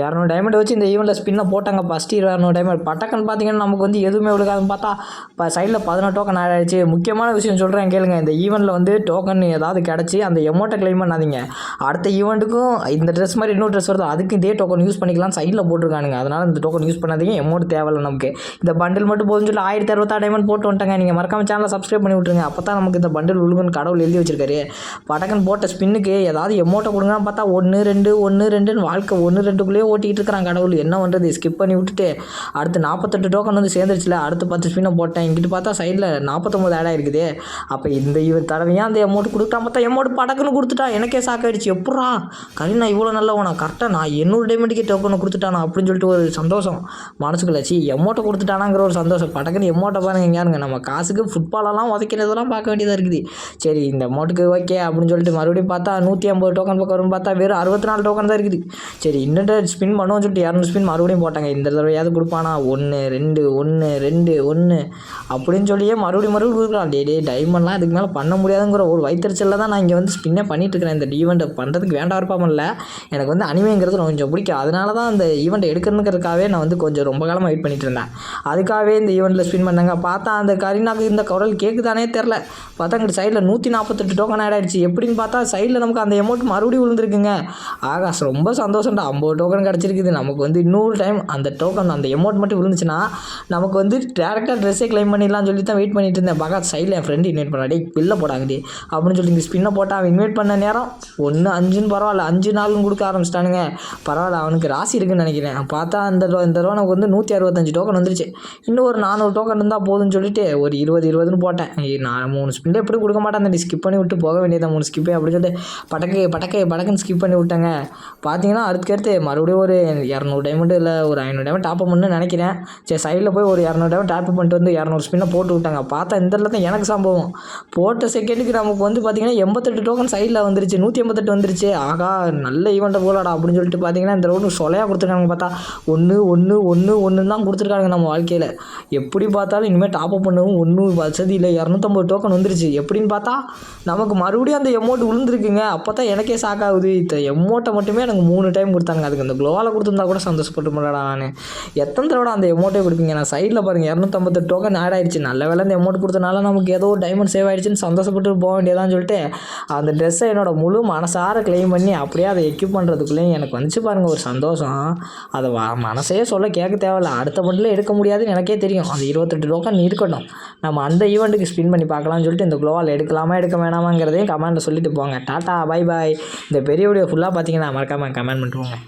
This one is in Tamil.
இரநூறு டைமண்ட் வச்சு இந்த ஈவெண்ட்டில் ஸ்பின்னை போட்டாங்க ஃபஸ்ட்டு இரநூறு டைமண்ட் பட்டக்கன் பார்த்தீங்கன்னா நமக்கு வந்து எதுவுமே விழுக்காதுன்னு பார்த்தா இப்போ சைடில் பதினெட்டு டோக்கன் ஆட் ஆயிடுச்சு. முக்கியமான விஷயம் சொல்கிறேன் கேளுங்க. இந்த ஈவெண்ட்டில் வந்து டோக்கன் ஏதாவது கிடச்சி அந்த எமௌண்ட்டை க்ளைம் பண்ணாதீங்க. அடுத்த ஈவெண்ட்டுக்கும் இந்த ட்ரெஸ் மாதிரி இன்னொரு ட்ரெஸ் வருது அதுக்கு இதே டோக்கன் யூஸ் பண்ணிக்கலாம் சைடில் போட்டிருக்கானுங்க. அதனால் இந்த டோக்கன் யூஸ் பண்ணாதீங்க எமௌண்ட் தேவையில்லை நமக்கு. இந்த பண்டில் மட்டும் போதும் சொல்லி ஆயிரத்தி அறுபத்தாறு டைமண்ட் போட்டு வந்துட்டாங்க. நீங்கள் மறக்காம சேனலை சப்ஸ்கிரைப் பண்ணி விட்ருங்க அப்போ தான் நமக்கு இந்த பண்டில் உழுகுன்னு கடவுள் எழுதி வச்சிருக்காரு. பட்டக்கன் போட்ட ஸ்பின்னுக்கு ஏதாவது எமௌண்ட்டை கொடுங்கன்னு பார்த்தா ஒன்று ரெண்டு ஒன்று ரெண்டுன்னு வாழ்க்கை ஒன்று ரெண்டுக்குள்ளேயே ஓட்டிகிட்டு இருக்கிறான் கடவுள். என்ன பண்ணுறது ஸ்கிப் பண்ணி விட்டுட்டு அடுத்து நாற்பத்தெட்டு டோக்கன் வந்து சேர்ந்துருச்சுல. அடுத்து பத்து ஸ்பின்னை போட்டேன். இங்கிட்டு பார்த்தா சைடில் நாற்பத்தொம்பது ஆட் ஆயிருக்குது. அப்போ இந்த இவன் தடவையாக அந்த அமௌண்ட் கொடுத்தா பார்த்தா அமௌண்ட் படக்குன்னு கொடுத்துட்டா. எனக்கே சாக்காயிடுச்சு எப்பட்றா? கரீனா இவ்வளோ நல்லவனா? கரெக்டாக நான் எண்ணூறு டைமண்டுக்கே டோக்கனை கொடுத்துட்டானா? அப்படின்னு சொல்லிட்டு ஒரு சந்தோஷம். மனசுக்குள்ள சி எமௌண்ட்டை கொடுத்துட்டானாங்கிற ஒரு சந்தோஷம். படக்குன்னு எமௌண்ட்டை பாருங்க யாருங்க நம்ம காசுக்கு ஃபுட்பாலெல்லாம் உதைக்கிறதெல்லாம் பார்க்க வேண்டியதாக இருக்குது. சரி இந்த அமௌண்ட்டுக்கு ஓகே அப்படின்னு சொல்லிட்டு மறுபடியும் பார்த்தா நூற்றி ஐம்பது டோக்கன் பக்கம் வரும் பார்த்தா வெறும் அறுபத்தி நாலு டோக்கன் தான் இருக்குது. சரி இன்னும் ஸ்பின் பண்ணோம் சொல்லிட்டு இரநூறு ஸ்பின் மறுபடியும் போட்டாங்க. இந்த தடவையாவது கொடுப்பானா? ஒன்று ரெண்டு ஒன்று ரெண்டு ஒன்று அப்படின்னு சொல்லியே மறுபடியும் மறுபடியும் கொடுக்கலாம். டே டே டைமண்ட்லாம் இதுக்கு மேலே பண்ண முடியாதுங்கிற ஒரு வைத்தறிச்சலில் தான் நான் இங்கே வந்து ஸ்பின்னே பண்ணிட்டு இருக்கிறேன். இந்த ஈவெண்ட்டை பண்ணுறதுக்கு வேண்டாம் இருப்பாமல்ல எனக்கு வந்து அனிமைங்கிறது கொஞ்சம் பிடிக்கும். அதனால தான் அந்த ஈவெண்ட்டை எடுக்கணுங்கிறதுக்காகவே நான் வந்து கொஞ்சம் ரொம்ப காலமாக வெயிட் பண்ணிட்டு இருந்தேன். அதுக்காகவே இந்த ஈவெண்ட்டில் ஸ்பின் பண்ணாங்க. பார்த்தா அந்த கரீனாக்கு இந்த குரல் கேட்குதானே தெரில பார்த்தா அங்கிட்டு சைடில் நூற்றி நாற்பத்தெட்டு டோக்கன் ஆட் ஆயிடுச்சு. எப்படின்னு பார்த்தா சைடில் நமக்கு அந்த அமௌண்ட் மறுபடியும் விழுந்துருக்குங்க. ஆகாஷ் ரொம்ப சந்தோஷம்டா. ஐம்பது டோக்கன் கிடச்சிருக்குது. நமக்கு வந்து இன்னொரு டைம் அந்த டோக்கன் அந்த அமௌண்ட் மட்டும் விழுந்துச்சுன்னா நமக்கு வந்து டேரெக்டாக ட்ரெஸ்ஸே க்ளைம் பண்ணிடலாம்னு சொல்லி தான் வெயிட் பண்ணிட்டு இருந்தேன். பகா சைடில் என் ஃப்ரெண்டு இன்வைட் பண்ணாடி பில்ல போடாங்கடி அப்படின்னு சொல்லி இந்த ஸ்பின்னை போட்டால் அவன் இன்வைட் பண்ண நேரம் ஒன்று அஞ்சுன்னு பரவாயில்ல. அஞ்சு நாளும் கொடுக்க ஆரம்பிச்சிட்டானுங்க. பரவாயில்ல அவனுக்கு ராசி இருக்குன்னு நினைக்கிறேன். பார்த்தா அந்த இந்த தடவை நமக்கு வந்து நூற்றி அறுபத்தஞ்சு டோக்கன் வந்துருச்சு. இன்னும் ஒரு நானூறு டோக்கன் இருந்தால் போதும்னு சொல்லிட்டு ஒரு இருபது இருபதுன்னு போட்டேன். நான் மூணு ஸ்பின் எப்படி கொடுக்க மாட்டேன்? அந்த ஸ்கிப் பண்ணி விட்டு போக வேண்டியதான் மூணு ஸ்கிப்பே அப்படின்னு சொல்லிட்டு பட்டக்கு பட்டக்கு படக்குன்னு ஸ்கிப் பண்ணி விட்டாங்க. பார்த்தீங்கன்னா அதுக்கடுத்து மறுபடியும் ஒரு இரநூறு டைமண்ட் இல்லை ஒரு ஐநூறு டைமண்ட் டாப் பண்ணு நினைக்கிறேன். சரி சைடில் போய் ஒரு இரநூறு டைமண்ட் டாப் பண்ணிட்டு வந்து இரநூறு ஸ்பின்னை போட்டு விட்டாங்க. பார்த்தா இந்த இடத்துல தான் எனக்கு சம்பவம். போட்ட செகண்டுக்கு நமக்கு வந்து பார்த்தீங்கன்னா எண்பத்தெட்டு டோக்கன் சைடில் வந்துருச்சு. நூற்றி எண்பத்தெட்டு வந்துருச்சு. ஆகா நல்ல ஈவெண்ட்டை போலாடா அப்படின்னு சொல்லிட்டு பார்த்தீங்கன்னா இந்த ரவுண்டு சொலையாக கொடுத்துருக்காங்க பார்த்தா. ஒன்று ஒன்று ஒன்று ஒன்று தான் கொடுத்துருக்காங்க நம்ம வாழ்க்கையில். எப்படி பார்த்தாலும் இனிமேல் டாப் அப் பண்ணவும் ஒன்றும் வசதி இல்லை. இரநூத்தம்பது டோக்கன் வந்துருச்சு. எப்படின்னு பார்த்தா நமக்கு மறுபடியும் அந்த எமௌண்ட் விழுந்துருக்குங்க. அப்போ தான் எனக்கே ஷாக் ஆகுது. இந்த எமௌண்ட்டை மட்டுமே எனக்கு மூணு டைம் கொடுத்தாங்க அதுக்கு அந்த க்ளோவால் கொடுத்துருந்தா கூட சந்தோஷப்பட்டு முடியாடா நான். எத்தனை தடவை அந்த எமௌண்ட்டே கொடுப்பீங்க? நான் சைடில் பாருங்கள் இரநூத்தம்பது டோக்கன் ஆட் ஆயிடுச்சு. நல்ல வேலை அந்த எமௌண்ட் கொடுத்தனால நமக்கு ஏதோ ஒரு டைமண்ட் சேவ் ஆயிடுச்சுன்னு சந்தோஷப்பட்டு போக வேண்டியதான்னு சொல்லிட்டு அந்த ட்ரெஸ்ஸை என்னோட முழு மனசார க்ளைம் பண்ணி அப்படியே அதை எக்யூப் பண்ணுறதுக்குள்ளேயும் எனக்கு வந்துச்சு பாருங்கள் ஒரு சந்தோஷம். அதை வா மனசே சொல்ல கேட்க தேவையில்ல. அடுத்த பண்டில் எடுக்க முடியாதுன்னு எனக்கே தெரியும். அந்த இருபத்தெட்டு டோக்கன் இருக்கட்டும். நம்ம அந்த ஈவெண்ட்டுக்கு ஸ்பின் பண்ணி பார்க்கலாம்னு சொல்லிட்டு இந்த குளோவால் எடுக்கலாமா எடுக்க வேணாமாங்கிறதையும் கமெண்ட்டில் சொல்லிட்டு போங்க. டாட்டா பாய் பாய் இந்த பெரிய வீடியோ ஃபுல்லாக பார்த்தீங்கன்னா மறக்காமல் கமெண்ட் பண்ணுவோங்க